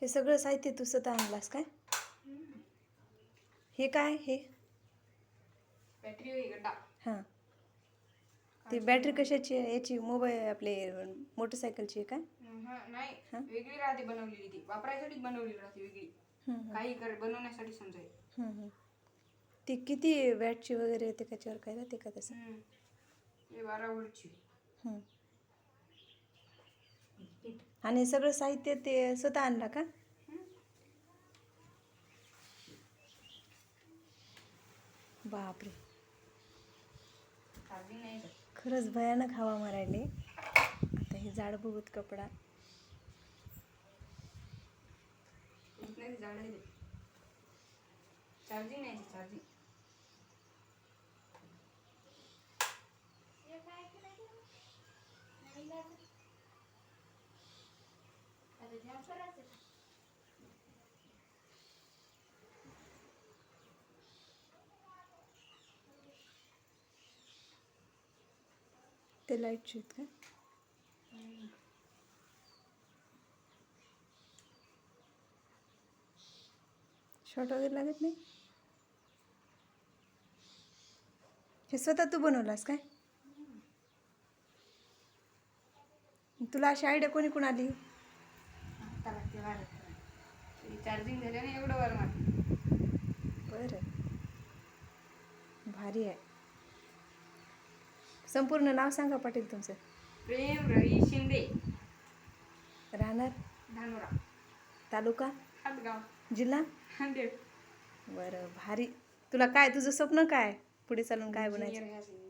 हे सगळं साहित्य तू स्वतः आणलास काय? हे काय हे? हां. ती बॅटरी कशाची आहे? याची मोबाईल आपले मोटरसायकलची आहे काय? हं, नाही. हं? वेगळी राहते बनवलेली ती. वापरायसाठी बनवलेली राहते वेगळी. काही बनवण्यासाठी हम्म. ती किती वॅटची वगैरे येते त्याच्यावर काय राहते का तसं? बारा वोल्टची. आणि सगळं साहित्य ते स्वतः आणला का? बापरे. नाही खरंच भयानक हवा मारायले. आता हे जाड बघूत कपडा. चार्जिंग नाही चार्जिंग ते लाईटची शेत का? शॉर्ट वगैरे लागत नाही? हे स्वतः तू बनवलास काय? तुला अशी आयडिया कोणी कोण आली? चार्जिंग झाल्याने एवढं वर बरं. भारी आहे. संपूर्ण नाव सांगा पाटील तुमचं. प्रेम रवी शिंदे. राहणार? धानोरा. तालुका? हातगाव. जिल्हा? नांदेड. बरं भारी. तुला काय तुझं स्वप्न काय? पुढे चालून काय बनायचं? Engineer ह्या